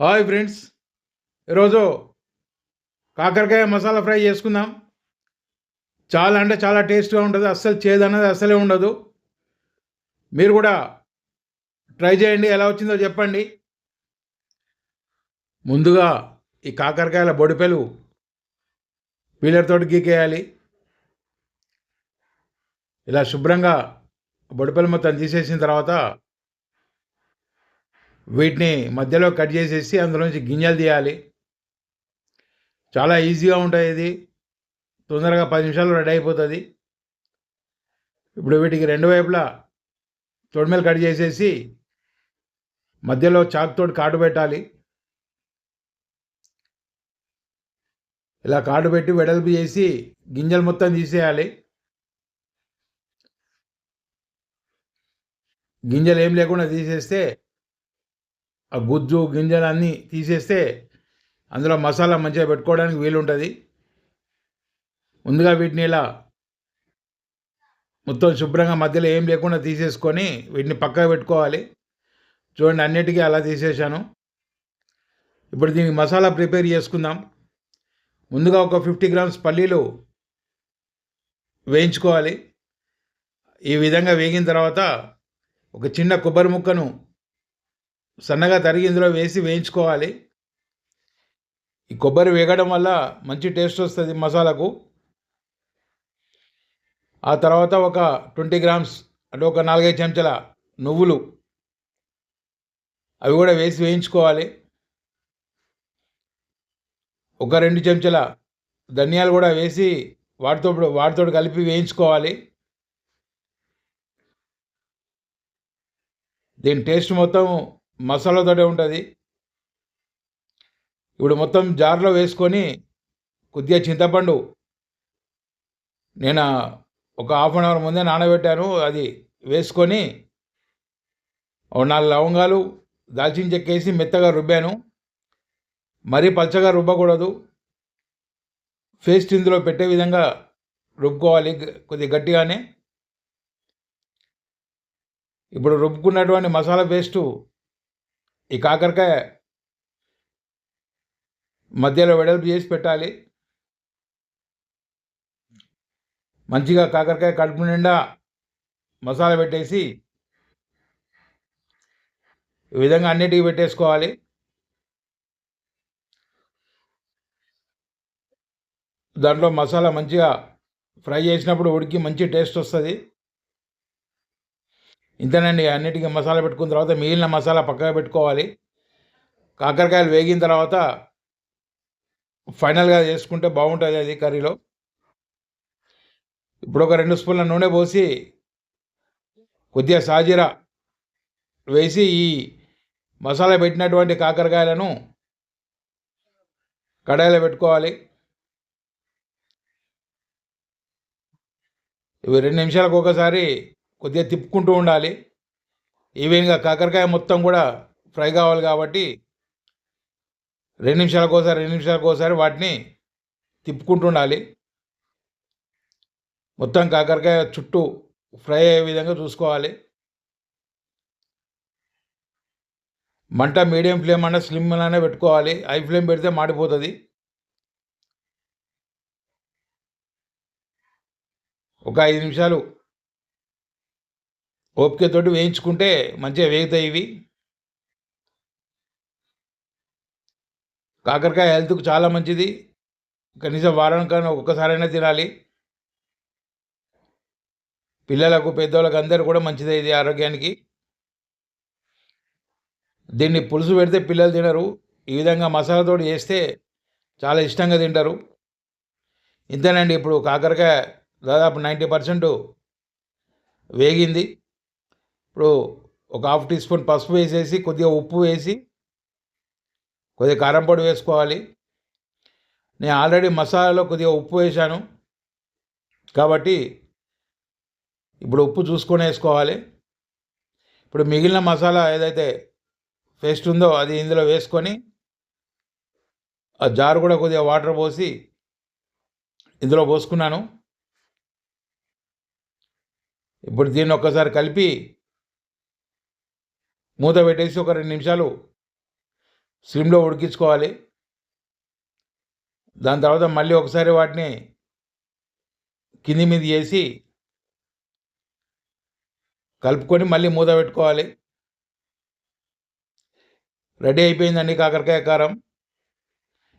Hi friends. ఈరోజు కాకరకాయ masala fry చేసుకుందాం. చాలా అంటే చాలా టేస్ట్గా ఉంటుంది. అస్సలు చేదన్నది అస్సలే ఉండదు. మీరు కూడా ట్రై చేయండి. ఎలా వచ్చిందో చెప్పండి. ముందుగా ఈ కాకరకాయల బొడిపెలు పీలర్తో గీకేయాలి. ఇలా శుభ్రంగా బొడిపెలు మొత్తం తీసేసిన తర్వాత వీటిని మధ్యలో కట్ చేసేసి అందులోంచి గింజలు తీయాలి. చాలా ఈజీగా ఉంటుంది ఇది. తొందరగా పది నిమిషాలు రెడీ అయిపోతుంది. ఇప్పుడు వీటికి రెండు వైపులా తొడిమెలు కట్ చేసేసి మధ్యలో చాక్తోటి కాటు పెట్టాలి. ఇలా కాటు పెట్టి వెడల్పు చేసి గింజలు మొత్తం తీసేయాలి. గింజలు ఏం లేకుండా తీసేస్తే ఆ గుజ్జు గింజలు అన్నీ తీసేస్తే అందులో మసాలా మంచిగా పెట్టుకోవడానికి వీలు ఉంటుంది ముందుగా వీటిని ఇలా మొత్తం శుభ్రంగా మధ్యలో ఏం లేకుండా తీసేసుకొని వీటిని పక్కకు పెట్టుకోవాలి. చూడండి అన్నిటికీ అలా తీసేసాను ఇప్పుడు దీనికి మసాలా ప్రిపేర్ చేసుకుందాం. ముందుగా ఒక ఫిఫ్టీ గ్రామ్స్ పల్లీలు వేయించుకోవాలి. ఈ విధంగా వేగిన తర్వాత ఒక చిన్న కొబ్బరి ముక్కను సన్నగా తరిగి ఇందులో వేసి వేయించుకోవాలి. ఈ కొబ్బరి వేగడం వల్ల మంచి టేస్ట్ వస్తుంది మసాలాకు. ఆ తర్వాత ఒక ట్వంటీ గ్రామ్స్ అంటే ఒక నాలుగైదు చెంచాల నువ్వులు అవి కూడా వేసి వేయించుకోవాలి. ఒక రెండు చెంచాల ధనియాలు కూడా వేసి వాటితో వాటితో కలిపి వేయించుకోవాలి. దీని టేస్ట్ మొత్తం మసాలాతోటే ఉంటుంది. ఇప్పుడు మొత్తం జార్లో వేసుకొని కొద్దిగా చింతపండు నేను ఒక హాఫ్ అన్ అవర్ ముందే నానబెట్టాను. అది వేసుకొని నాలుగు లవంగాలు దాల్చిన చెక్క వేసి మెత్తగా రుబ్బాను. మరీ పచ్చగా రుబ్బకూడదు. పేస్ట్ ఇందులో పెట్టే విధంగా రుబ్బుకోవాలి కొద్దిగా గట్టిగానే. ఇప్పుడు రుబ్బుకున్నటువంటి మసాలా పేస్టు ఈ కాకరకాయ మధ్యలో వెడల్పు చేసి పెట్టాలి. మంచిగా కాకరకాయ కడుపు నిండా మసాలా పెట్టేసి ఈ విధంగా అన్నిటికీ పెట్టేసుకోవాలి. దాంట్లో మసాలా మంచిగా ఫ్రై చేసినప్పుడు ఉడికి మంచి టేస్ట్ వస్తుంది. ఇంతేనండి అన్నిటికీ మసాలా పెట్టుకున్న తర్వాత మిగిలిన మసాలా పక్కగా పెట్టుకోవాలి. కాకరకాయలు వేగిన తర్వాత ఫైనల్గా చేసుకుంటే బాగుంటుంది అది కర్రీలో. ఇప్పుడు ఒక రెండు స్పూన్ల నూనె పోసి కొద్దిగా సాజీరా వేసి ఈ మసాలా పెట్టినటువంటి కాకరకాయలను కడాయిలో పెట్టుకోవాలి. ఇవి రెండు నిమిషాలకు ఒకసారి కొద్దిగా తిప్పుకుంటూ ఉండాలి. ఈవెన్గా కాకరకాయ మొత్తం కూడా ఫ్రై కావాలి కాబట్టి రెండు నిమిషాలకు ఒకసారి రెండు నిమిషాలకు ఒకసారి వాటిని తిప్పుకుంటూ ఉండాలి. మొత్తం కాకరకాయ చుట్టూ ఫ్రై అయ్యే విధంగా చూసుకోవాలి. మంట మీడియం ఫ్లేమ్ అన్న స్లిమ్ అనే పెట్టుకోవాలి. హై ఫ్లేమ్ పెడితే మాడిపోతుంది. ఒక ఐదు నిమిషాలు ఓపికతోటి వేయించుకుంటే మంచిగా వేగుతాయి ఇవి. కాకరకాయ హెల్త్కు చాలా మంచిది. కనీసం వారానికైనా ఒక్కసారైనా తినాలి. పిల్లలకు పెద్దవాళ్ళకి అందరు కూడా మంచిదే ఇది ఆరోగ్యానికి. దీన్ని పులుసు పెడితే పిల్లలు తినరు. ఈ విధంగా మసాలాతో చేస్తే చాలా ఇష్టంగా తింటారు. ఇంతేనండి ఇప్పుడు కాకరకాయ దాదాపు నైంటీ పర్సెంట్ వేగింది. ఇప్పుడు ఒక హాఫ్ టీ స్పూన్ పసుపు వేసేసి కొద్దిగా ఉప్పు వేసి కొద్దిగా కారం పొడి వేసుకోవాలి. నేను ఆల్రెడీ మసాలాలో కొద్దిగా ఉప్పు వేశాను. కాబట్టి ఇప్పుడు ఉప్పు చూసుకొని వేసుకోవాలి. ఇప్పుడు మిగిలిన మసాలా ఏదైతే పేస్ట్ ఉందో అది ఇందులో వేసుకొని ఆ జారు కూడా కొద్దిగా వాటర్ పోసి ఇందులో పోసుకున్నాను. ఇప్పుడు దీన్ని ఒక్కసారి కలిపి మూత పెట్టేసి ఒక రెండు నిమిషాలు స్లిమ్లో ఉడికించుకోవాలి. దాని తర్వాత మళ్ళీ ఒకసారి వాటిని కింది మీద చేసి కలుపుకొని మళ్ళీ మూత పెట్టుకోవాలి. రెడీ అయిపోయిందండి కాకరకాయ కారం.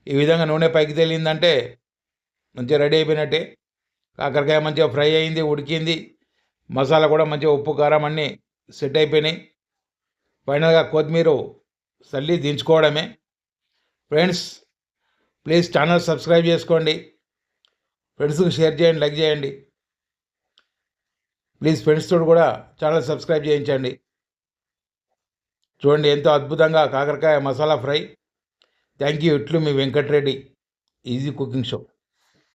ఈ విధంగా నూనె పైకి తేలిందంటే మంచిగా రెడీ అయిపోయినట్టే. కాకరకాయ మంచిగా ఫ్రై అయింది ఉడికింది. మసాలా కూడా మంచిగా ఉప్పు కారం అన్నీ సెట్ అయిపోయినాయి. ఫైనల్గా కొత్తిమీర చల్లి దించుకోవడమే. ఫ్రెండ్స్ ప్లీజ్ ఛానల్ సబ్స్క్రైబ్ చేసుకోండి. ఫ్రెండ్స్కి షేర్ చేయండి లైక్ చేయండి. ప్లీజ్ ఫ్రెండ్స్తో కూడా ఛానల్ సబ్స్క్రైబ్ చేయించండి. చూడండి ఎంతో అద్భుతంగా కాకరకాయ మసాలా ఫ్రై. థ్యాంక్ యూ ఇట్లు మీ వెంకటరెడ్డి. Easy cooking show.